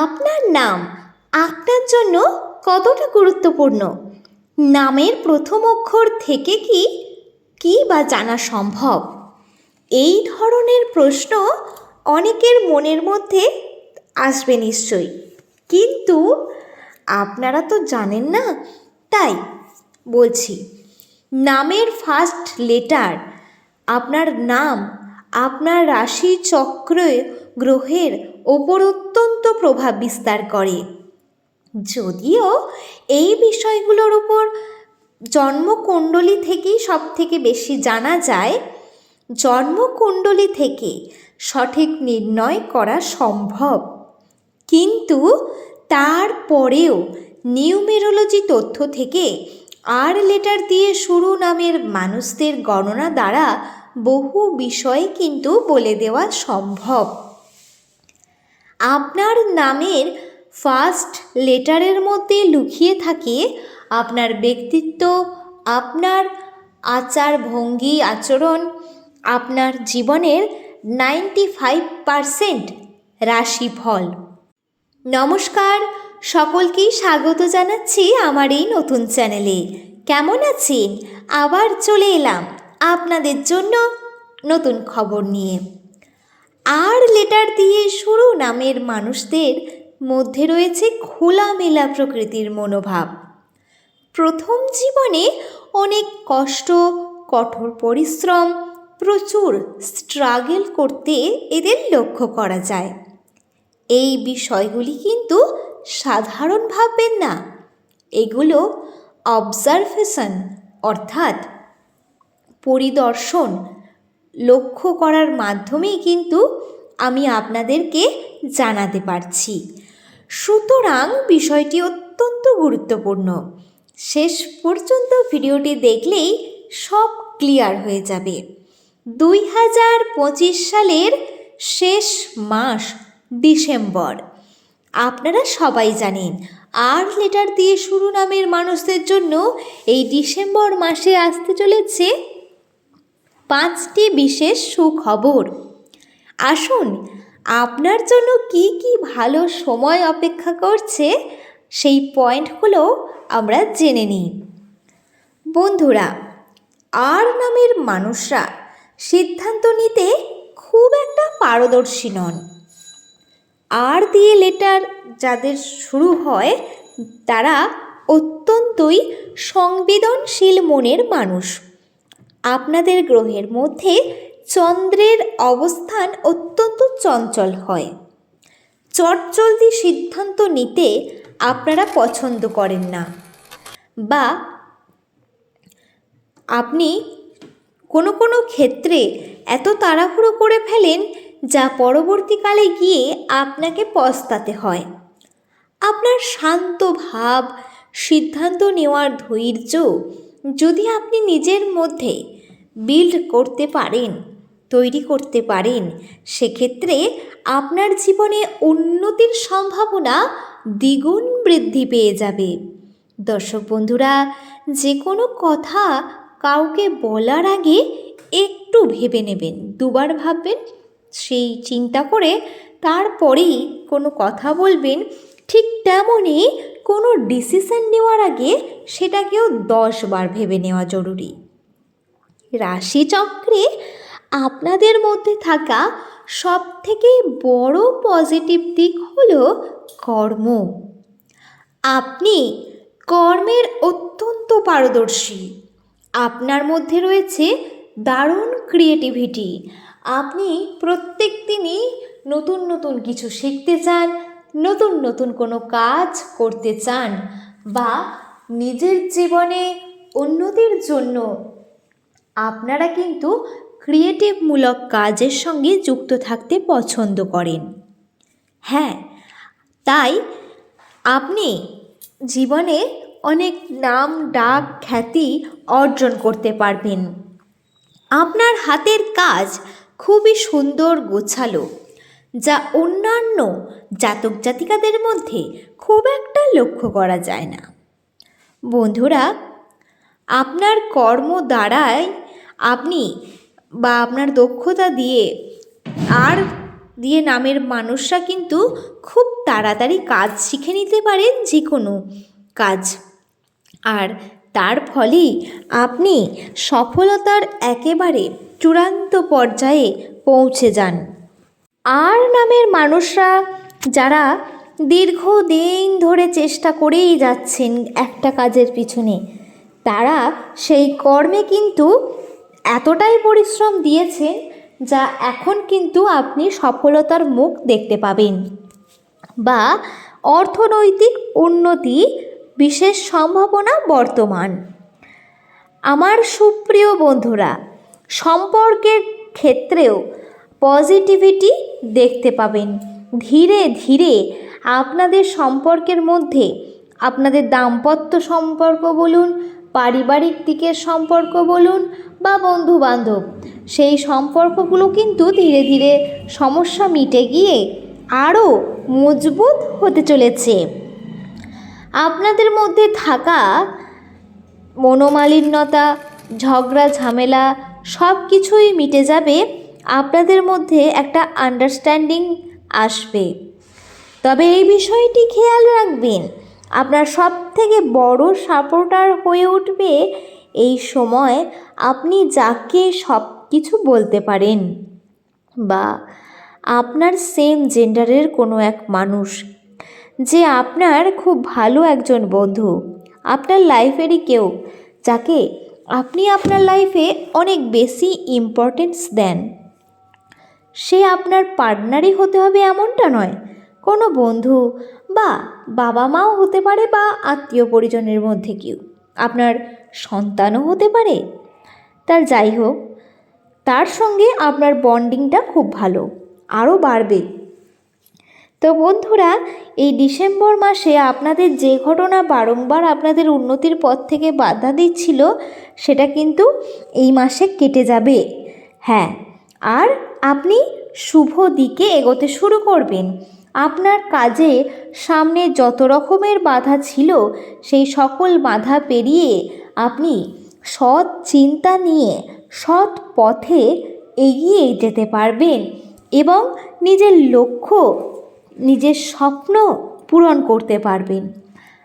আপনার নাম, আপনার জন্য কতটা গুরুত্বপূর্ণ? নামের প্রথম অক্ষর থেকে কি কি বা জানা সম্ভব? এই ধরনের প্রশ্ন অনেকের মনের মধ্যে আসবে নিশ্চয়ই। কিন্তু আপনারা তো জানেন না, তাই বলছি, নামের ফার্স্ট লেটার আপনার নাম, আপনার রাশি চক্রে গ্রহের ওপর অত্যন্ত প্রভাব বিস্তার করে। যদিও এই বিষয়গুলোর ওপর জন্মকুণ্ডলী থেকেই সব থেকে বেশি জানা যায়, জন্মকুণ্ডলী থেকে সঠিক নির্ণয় করা সম্ভব। কিন্তু তারপরেও নিউমেরোলজি তথ্য থেকে আর লেটার দিয়ে শুরু নামের মানুষদের গণনা দ্বারা বহু বিষয় কিন্তু বলে দেওয়া সম্ভব। আপনার নামের ফার্স্ট লেটারের মধ্যে লুকিয়ে থাকে আপনার ব্যক্তিত্ব, আপনার আচার ভঙ্গি আচরণ, আপনার জীবনের নাইনটি ফাইভ পারসেন্ট রাশিফল। নমস্কার, সকলকেই স্বাগত জানাচ্ছি আমার এই নতুন চ্যানেলে। কেমন আছেন? আবার চলে এলাম আপনাদের জন্য নতুন খবর নিয়ে। আর লেটার দিয়ে শুরু নামের মানুষদের মধ্যে রয়েছে খোলামেলা প্রকৃতির মনোভাব। প্রথম জীবনে অনেক কষ্ট, কঠোর পরিশ্রম, প্রচুর স্ট্রাগল করতে এদের লক্ষ্য করা যায়। এই বিষয়গুলি কিন্তু সাধারণ ভাববেন না। এগুলো অবজারভেশন অর্থাৎ পরিদর্শন লক্ষ্য করার মাধ্যমেই কিন্তু আমি আপনাদেরকে জানাতে পারছি। সুতরাং বিষয়টি অত্যন্ত গুরুত্বপূর্ণ। শেষ পর্যন্ত ভিডিওটি দেখলেই সব ক্লিয়ার হয়ে যাবে। দুই হাজার পঁচিশ সালের শেষ মাস, ডিসেম্বর। আপনারা সবাই জানেন, আর লেটার দিয়ে শুরু নামের মানুষদের জন্য এই ডিসেম্বর মাসে আসতে চলেছে পাঁচটি বিশেষ সুখবর। আসুন, আপনার জন্য কি কি ভালো সময় অপেক্ষা করছে সেই পয়েন্টগুলো আমরা জেনে নিই। বন্ধুরা, আর নামের মানুষরা সিদ্ধান্ত নিতে খুব একটা পারদর্শী নন। আর দিয়ে লেটার যাদের শুরু হয়, তারা অত্যন্তই সংবেদনশীল মনের মানুষ। আপনাদের গ্রহের মধ্যে চন্দ্রের অবস্থান অত্যন্ত চঞ্চল হয়। চটজলদি সিদ্ধান্ত নিতে আপনারা পছন্দ করেন না। বা আপনি কোনো কোনো ক্ষেত্রে এত তাড়াহুড়ো করে ফেলেন যা পরবর্তীকালে গিয়ে আপনাকে পস্তাতে হয়। আপনার শান্ত ভাব, সিদ্ধান্ত নেওয়ার ধৈর্য যদি আপনি নিজের মধ্যে বিল্ড করতে পারেন, তৈরি করতে পারেন, সেক্ষেত্রে আপনার জীবনে উন্নতির সম্ভাবনা দ্বিগুণ বৃদ্ধি পেয়ে যাবে। দর্শক বন্ধুরা যে কোনো কথা কাউকে বলার আগে একটু ভেবে নেবেন, দুবার ভাববেন, সেই চিন্তা করে তারপরেই কোনো কথা বলবেন, ঠিক তেমনই কোনো ডিসিশন নেওয়ার আগে সেটাকেও দশবার ভেবে নেওয়া জরুরি। রাশিচক্রে আপনাদের মধ্যে থাকা সব থেকে বড় পজিটিভ দিক হল কর্ম। আপনি কর্মের অত্যন্ত পারদর্শী। আপনার মধ্যে রয়েছে দারুণ ক্রিয়েটিভিটি আপনি প্রত্যেক দিনই নতুন নতুন কিছু শিখতে চান, নতুন নতুন কোনো কাজ করতে চান বা নিজের জীবনে উন্নতির জন্য আপনারা কিন্তু ক্রিয়েটিভমূলক কাজের সঙ্গে যুক্ত থাকতে পছন্দ করেন। হ্যাঁ তাই আপনি জীবনে অনেক নাম, ডাক, খ্যাতি অর্জন করতে পারবেন। আপনার হাতের কাজ খুবই সুন্দর গোছালো, যা অন্যান্য জাতক জাতিকাদের মধ্যে খুব একটা লক্ষ্য করা যায় না। বন্ধুরা আপনার কর্ম দ্বারাই আপনি বা আপনার দক্ষতা দিয়ে আর দিয়ে নামের মানুষরা কিন্তু খুব তাড়াতাড়ি কাজ শিখে নিতে পারেন যে কোনো কাজ। আর তার ফলেই আপনি সফলতার একেবারে চূড়ান্ত পর্যায়ে পৌঁছে যান। আর নামের মানুষরা যারা দীর্ঘদিন ধরে চেষ্টা করেই যাচ্ছেন একটা কাজের পিছনে তারা সেই কর্মে কিন্তু এতটাই পরিশ্রম দিয়েছেন যা এখন কিন্তু আপনি সফলতার মুখ দেখতে পাবেন। বা অর্থনৈতিক উন্নতি বিশেষ সম্ভাবনা বর্তমান। আমার সুপ্রিয় বন্ধুরা, সম্পর্কের ক্ষেত্রেও পজিটিভিটি দেখতে পাবেন। ধীরে ধীরে আপনাদের সম্পর্কের মধ্যে আপনাদের দাম্পত্য সম্পর্ক বলুন পারিবারিক দিকের সম্পর্ক বলুন বা বন্ধু বান্ধব সেই সম্পর্কগুলো কিন্তু ধীরে ধীরে সমস্যা মিটে গিয়ে আরও মজবুত হতে চলেছে। আপনাদের মধ্যে থাকা মনোমালিন্যতা, ঝগড়া, ঝামেলা সব কিছুই মিটে যাবে, আপনাদের মধ্যে একটা আন্ডারস্ট্যান্ডিং আসবে। তবে এই বিষয়টি খেয়াল রাখবেন আপনার সব থেকে বড় সাপোর্টার হয়ে উঠবে এই সময় আপনি যাকে সব কিছু বলতে পারেন বা আপনার সেম জেন্ডারের কোনো এক মানুষ যে আপনার খুব ভালো একজন বন্ধু, আপনার লাইফেরই কেউ যাকে আপনি আপনার লাইফে অনেক বেশি ইম্পর্টেন্স দেন। সে আপনার পার্টনারই হতে হবে এমনটা নয়। কোনো বন্ধু বা বাবা মাও হতে পারে বা আত্মীয় পরিজনের মধ্যে কেউ। আপনার সন্তানও হতে পারে। তার যাই হোক, তার সঙ্গে আপনার বন্ডিংটা খুব ভালো, আরও বাড়বে। তো বন্ধুরা, এই ডিসেম্বর মাসে আপনাদের যে ঘটনা বারংবার আপনাদের উন্নতির পথ থেকে বাধা দিচ্ছিল, সেটা কিন্তু এই মাসে কেটে যাবে। হ্যাঁ আর আপনি শুভ দিকে এগোতে শুরু করবেন। আপনার কাজে সামনে যত রকমের বাধা ছিল, সেই সকল বাধা পেরিয়ে আপনি সৎ চিন্তা নিয়ে সৎ পথে এগিয়ে যেতে পারবেন এবং নিজের লক্ষ্য, নিজের স্বপ্ন পূরণ করতে পারবেন।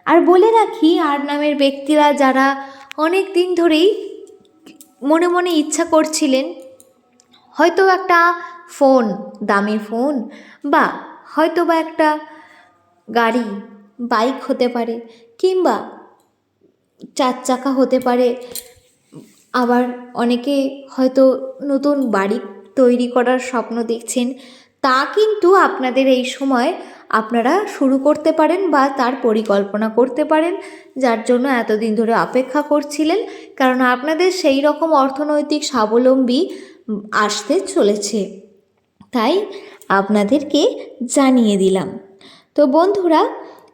আর বলে রাখি, আর নামের ব্যক্তিরা যারা অনেক দিন ধরেই মনে মনে ইচ্ছা করছিলেন, হয়তো একটা ফোন, দামি ফোন বা হয়তো বা একটা গাড়ি, বাইক হতে পারে কিংবা চার চাকা হতে পারে। আবার অনেকে হয়তো নতুন বাড়ি তৈরি করার স্বপ্ন দেখছেন। তা কিন্তু আপনাদের এই সময় আপনারা শুরু করতে পারেন বা তার পরিকল্পনা করতে পারেন, যার জন্য এতদিন ধরে অপেক্ষা করছিলেন। কারণ আপনাদের সেই রকম অর্থনৈতিক স্বাবলম্বী আসতে চলেছে। তাই আপনাদেরকে জানিয়ে দিলাম। তো বন্ধুরা,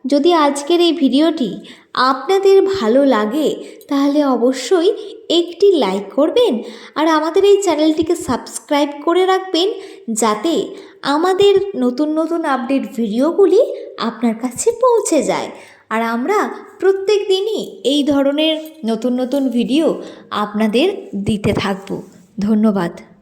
যদি আজকের এই ভিডিওটি আপনাদের ভালো লাগে, তাহলে অবশ্যই একটি লাইক করবেন আর আমাদের এই চ্যানেলটিকে সাবস্ক্রাইব করে রাখবেন যাতে আমাদের নতুন নতুন আপডেট ভিডিওগুলি আপনার কাছে পৌঁছে যায়। আর আমরা প্রত্যেক দিনই এই ধরনের নতুন নতুন ভিডিও আপনাদের দিতে থাকব। ধন্যবাদ।